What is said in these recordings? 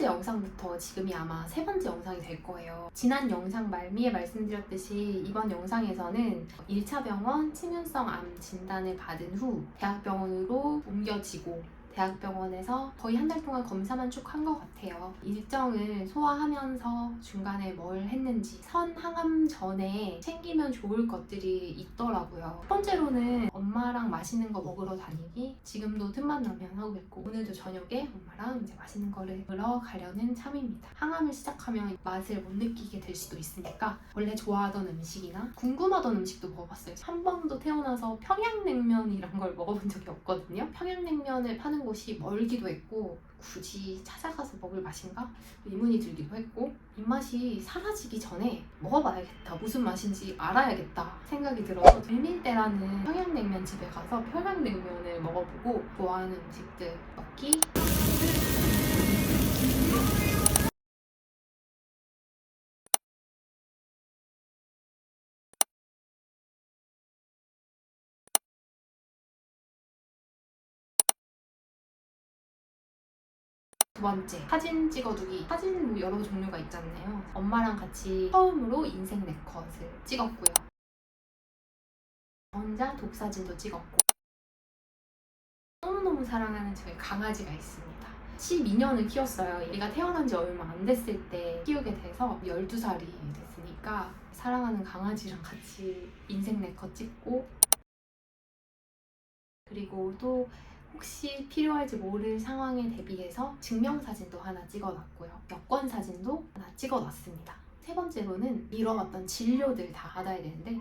번째 영상부터 지금이 아마 세 번째 영상이 될 거예요. 지난 영상 말미에 말씀드렸듯이 이번 영상에서는 1차 병원 치명성 암 진단을 받은 후 대학병원으로 옮겨지고 대학병원에서 거의 한 달 동안 검사만 쭉 한 것 같아요. 일정을 소화하면서 중간에 뭘 했는지 선 항암 전에 챙기면 좋을 것들이 있더라고요. 첫 번째로는 엄마랑 맛있는 거 먹으러 다니기. 지금도 틈만 나면 하고 있고 오늘도 저녁에 엄마랑 이제 맛있는 거를 먹으러 가려는 참입니다. 항암을 시작하면 맛을 못 느끼게 될 수도 있으니까 원래 좋아하던 음식이나 궁금하던 음식도 먹어봤어요. 한 번도 태어나서 평양냉면이란 걸 먹어본 적이 없거든요. 평양냉면을 파는 곳이 멀기도 했고 굳이 찾아가서 먹을 맛인가? 의문이 들기도 했고 입맛이 사라지기 전에 먹어봐야겠다. 무슨 맛인지 알아야겠다 생각이 들어서 들밀대라는 평양냉면 집에 가서 평양냉면을 먹어보고 좋아하는 음식들 먹기 두 번째 사진 찍어두기. 사진 뭐 여러 종류가 있잖아요. 엄마랑 같이 처음으로 인생 네컷을 찍었고요. 저 혼자 독사진도 찍었고. 너무너무 사랑하는 저희 강아지가 있습니다. 12년을 키웠어요. 얘가 태어난 지 얼마 안 됐을 때 키우게 돼서 12살이 됐으니까 사랑하는 강아지랑 같이 인생 네컷 찍고. 그리고 또 혹시 필요할지 모를 상황에 대비해서 증명사진도 하나 찍어놨고요. 여권 사진도 하나 찍어놨습니다. 세 번째로는 미뤄왔던 진료들 다 받아야 되는데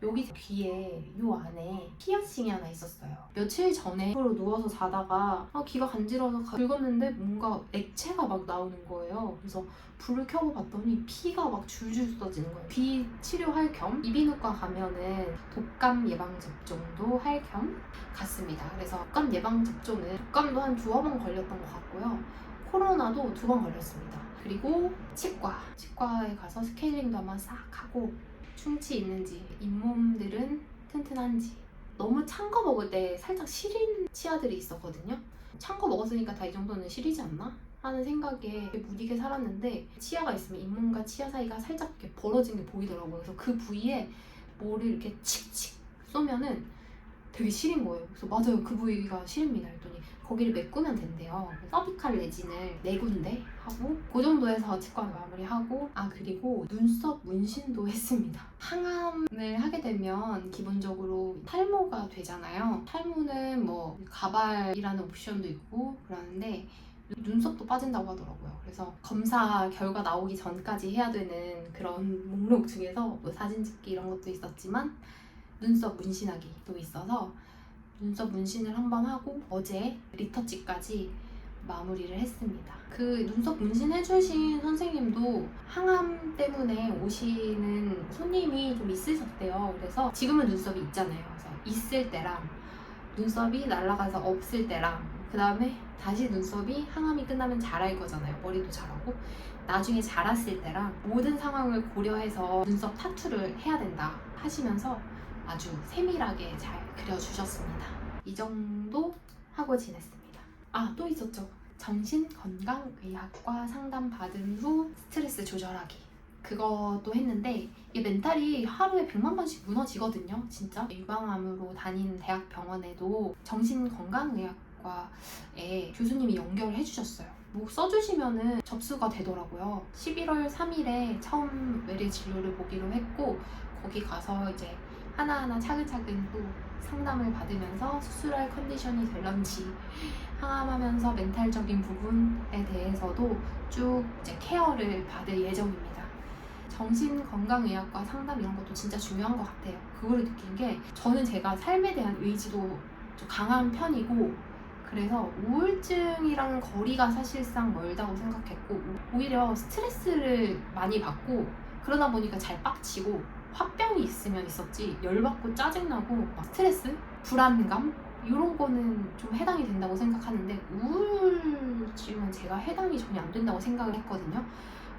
여기 귀에 요 안에 피어싱이 하나 있었어요. 며칠 전에 으로 누워서 자다가 아, 귀가 간지러워서 가- 긁었는데 뭔가 액체가 막 나오는 거예요. 그래서 불을 켜고 봤더니 피가 막 줄줄 쏟아지는 거예요. 귀 치료할 겸 이비인후과 가면은 독감 예방 접종도 할 겸 갔습니다. 그래서 독감 예방 접종은 독감도 한 두어 번 걸렸던 것 같고요. 코로나도 두 번 걸렸습니다. 그리고 치과 치과에 가서 스케일링도 한번 싹 하고 충치 있는지 잇몸들은 튼튼한지 너무 찬 거 먹을 때 살짝 시린 치아들이 있었거든요. 찬 거 먹었으니까 다 이 정도는 시리지 않나? 하는 생각에 무디게 살았는데 치아가 있으면 잇몸과 치아 사이가 살짝 이렇게 벌어진 게 보이더라고요. 그래서 그 부위에 뭐를 이렇게 칙칙 쏘면은 되게 시린 거예요. 그래서 맞아요. 그 부위가 시립니다. 했더니 거기를 메꾸면 된대요. 서비칼 레진을 네 군데 하고 그 정도에서 치과를 마무리하고 아 그리고 눈썹 문신도 했습니다. 항암을 하게 되면 기본적으로 탈모가 되잖아요. 탈모는 뭐 가발이라는 옵션도 있고 그러는데 눈썹도 빠진다고 하더라고요. 그래서 검사 결과 나오기 전까지 해야 되는 그런 목록 중에서 뭐 사진 찍기 이런 것도 있었지만 눈썹 문신하기도 있어서 눈썹 문신을 한번 하고 어제 리터치까지 마무리를 했습니다. 그 눈썹 문신 해주신 선생님도 항암 때문에 오시는 손님이 좀 있으셨대요. 그래서 지금은 눈썹이 있잖아요. 그래서 있을 때랑 눈썹이 날아가서 없을 때랑 그 다음에 다시 눈썹이 항암이 끝나면 자랄 거잖아요. 머리도 자라고 나중에 자랐을 때랑 모든 상황을 고려해서 눈썹 타투를 해야 된다 하시면서 아주 세밀하게 잘 그려주셨습니다. 이 정도 하고 지냈습니다. 아, 또 있었죠. 정신건강의학과 상담 받은 후 스트레스 조절하기. 그것도 했는데 이 멘탈이 하루에 100만 번씩 무너지거든요. 진짜. 유방암으로 다니는 대학병원에도 정신건강의학과에 교수님이 연결해 주셨어요. 뭐 써주시면은 접수가 되더라고요. 11월 3일에 처음 외래 진료를 보기로 했고 거기 가서 이제 하나하나 차근차근 또 상담을 받으면서 수술할 컨디션이 될런지 항암하면서 멘탈적인 부분에 대해서도 쭉 이제 케어를 받을 예정입니다. 정신건강의학과 상담 이런 것도 진짜 중요한 것 같아요. 그거를 느낀 게 저는 제가 삶에 대한 의지도 좀 강한 편이고 그래서 우울증이랑 거리가 사실상 멀다고 생각했고 오히려 스트레스를 많이 받고 그러다 보니까 잘 빡치고 화병이 있으면 있었지 열받고 짜증나고 막 스트레스, 불안감 이런 거는 좀 해당이 된다고 생각하는데 우울증은 제가 해당이 전혀 안 된다고 생각을 했거든요.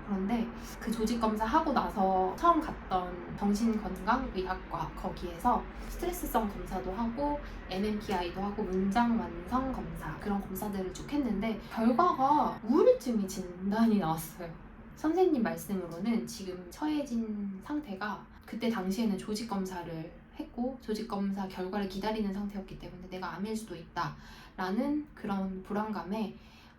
그런데 그 조직 검사 하고 나서 처음 갔던 정신건강의학과 거기에서 스트레스성 검사도 하고 MMPI도 하고 문장 완성 검사 그런 검사들을 쭉 했는데 결과가 우울증이 진단이 나왔어요. 선생님 말씀으로는 지금 처해진 상태가 그때 당시에는 조직 검사를 했고 조직 검사 결과를 기다리는 상태였기 때문에 내가 암일 수도 있다라는 그런 불안감에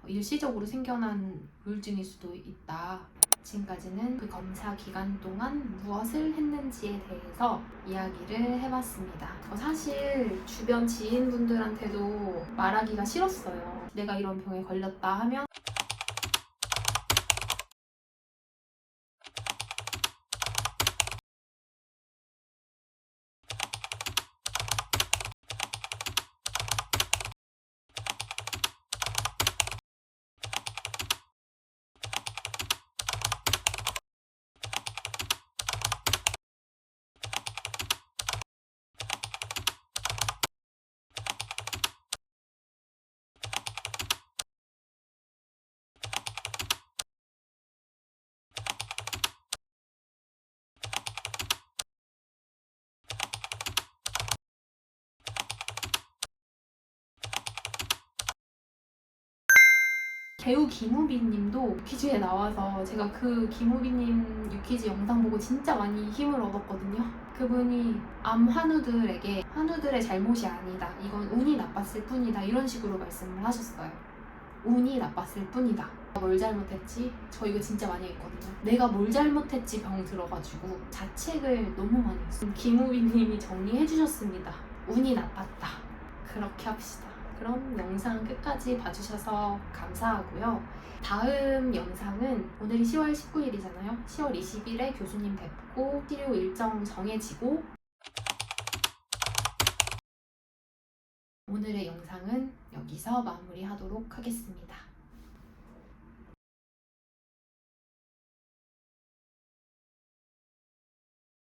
일시적으로 생겨난 우울증일 수도 있다. 지금까지는 그 검사 기간 동안 무엇을 했는지에 대해서 이야기를 해봤습니다. 어, 사실 주변 지인분들한테도 말하기가 싫었어요. 내가 이런 병에 걸렸다 하면 배우 김우빈님도 퀴즈에 나와서 제가 그 김우빈님 유퀴즈 영상 보고 진짜 많이 힘을 얻었거든요. 그분이 암 환우들에게 환우들의 잘못이 아니다. 이건 운이 나빴을 뿐이다. 이런 식으로 말씀을 하셨어요. 운이 나빴을 뿐이다. 뭘 잘못했지? 저 이거 진짜 많이 했거든요. 내가 뭘 잘못했지 병 들어가지고 자책을 너무 많이 했어요. 김우빈님이 정리해 주셨습니다. 운이 나빴다. 그렇게 합시다. 그럼 영상 끝까지 봐주셔서 감사하고요. 다음 영상은 오늘이 10월 19일이잖아요. 10월 20일에 교수님 뵙고 치료 일정 정해지고 오늘의 영상은 여기서 마무리하도록 하겠습니다.